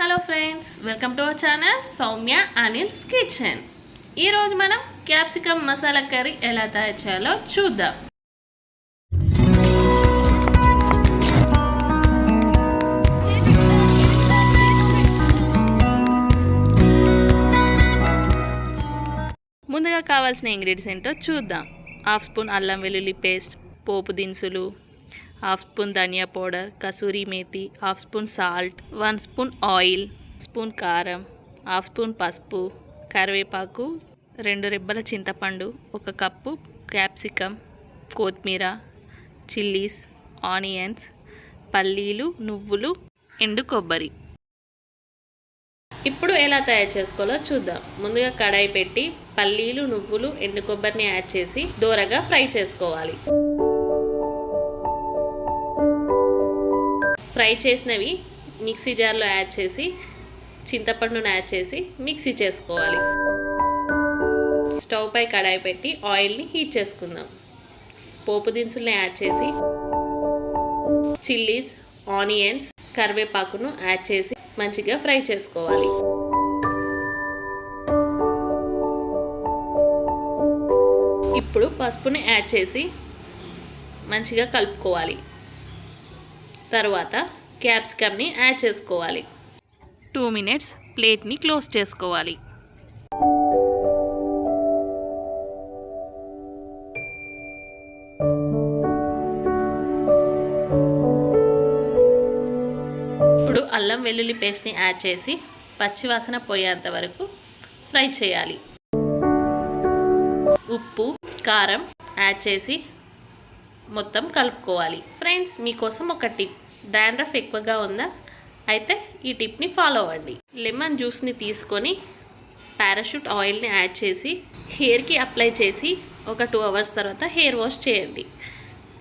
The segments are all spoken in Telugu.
Hello friends welcome to our channel Soumya Anil's kitchen. ఈరోజు మనం క్యాప్సికమ్ మసాలా కర్రీ ఎలా తయారు చేయాలో చూద్దాం. ముందుగా కావాల్సిన ఇంగ్రీడియంట్స్ ఏంటో చూద్దాం. హాఫ్ స్పూన్ అల్లం వెల్లుల్లి పేస్ట్ పోపు దినుసులు half spoon dhania powder kasuri methi half spoon salt one spoon oil spoon కారం హాఫ్ స్పూన్ పసుపు కరివేపాకు రెండు రెబ్బల చింతపండు ఒక కప్పు క్యాప్సికమ్ కొత్తిమీర చిల్లీస్ ఆనియన్స్ పల్లీలు నువ్వులు ఎండు కొబ్బరి. ఇప్పుడు ఎలా తయారు చేసుకోవాలో చూద్దాం. ముందుగా కడాయి పెట్టి పల్లీలు నువ్వులు ఎండు కొబ్బరిని యాడ్ చేసి దూరగా ఫ్రై చేసుకోవాలి. ఫ్రై చేసినవి మిక్సీ జార్లో యాడ్ చేసి చింతపండును యాడ్ చేసి మిక్సీ చేసుకోవాలి. స్టవ్ పై కడాయి పెట్టి ఆయిల్ని హీట్ చేసుకుందాం. పోపు దినుసుల్ని యాడ్ చేసి చిల్లీస్ ఆనియన్స్ కరివేపాకును యాడ్ చేసి మంచిగా ఫ్రై చేసుకోవాలి. ఇప్పుడు పసుపుని యాడ్ చేసి మంచిగా కలుపుకోవాలి. తర్వాత క్యాప్సికమ్ని యాడ్ చేసుకోవాలి. టూ మినిట్స్ ప్లేట్ని క్లోజ్ చేసుకోవాలి. ఇప్పుడు అల్లం వెల్లుల్లి పేస్ట్ని యాడ్ చేసి పచ్చివాసన పోయేంత వరకు ఫ్రై చేయాలి. ఉప్పు కారం యాడ్ చేసి మొత్తం కలుపుకోవాలి. ఫ్రెండ్స్ మీకోసం ఒక టిప్ డాండ్రఫ్ ఎక్కువగా ఉందా? అయితే ఈ టిప్ని ఫాలో అవ్వండి. లెమన్ జ్యూస్ని తీసుకొని పారాషూట్ ఆయిల్ని యాడ్ చేసి హెయిర్కి అప్లై చేసి ఒక టూ అవర్స్ తర్వాత హెయిర్ వాష్ చేయండి.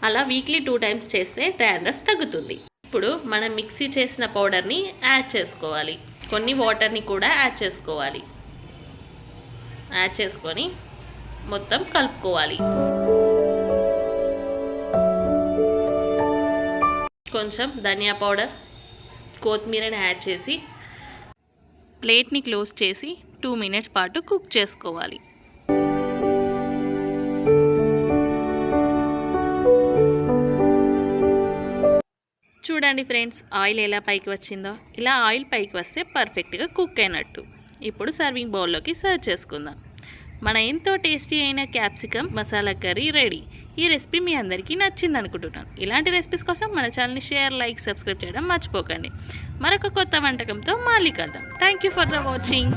అలా వీక్లీ టూ టైమ్స్ చేస్తే డాండ్రఫ్ తగ్గుతుంది. ఇప్పుడు మనం మిక్సీ చేసిన పౌడర్ని యాడ్ చేసుకోవాలి. కొన్ని వాటర్ని కూడా యాడ్ చేసుకోవాలి. యాడ్ చేసుకొని మొత్తం కలుపుకోవాలి. కొంచెం ధనియా పౌడర్ కొత్తిమీరని యాడ్ చేసి ప్లేట్ని క్లోజ్ చేసి టూ మినిట్స్ పాటు కుక్ చేసుకోవాలి. చూడండి ఫ్రెండ్స్ ఆయిల్ ఎలా పైకి వచ్చిందో. ఇలా ఆయిల్ పైకి వస్తే పర్ఫెక్ట్గా కుక్ అయినట్టు. ఇప్పుడు సర్వింగ్ బౌల్లోకి సర్వ్ చేసుకుందాం. మన ఎంతో టేస్టీ అయిన క్యాప్సికమ్ మసాలా కర్రీ రెడీ. ఈ రెసిపీ మీ అందరికీ నచ్చింది అనుకుంటున్నాను ఇలాంటి రెసిపీస్ కోసం మన ఛానల్ని షేర్ లైక్ సబ్స్క్రైబ్ చేయడం మర్చిపోకండి. మరొక కొత్త వంటకంతో మళ్ళీ కలుద్దాం. Thank you for the watching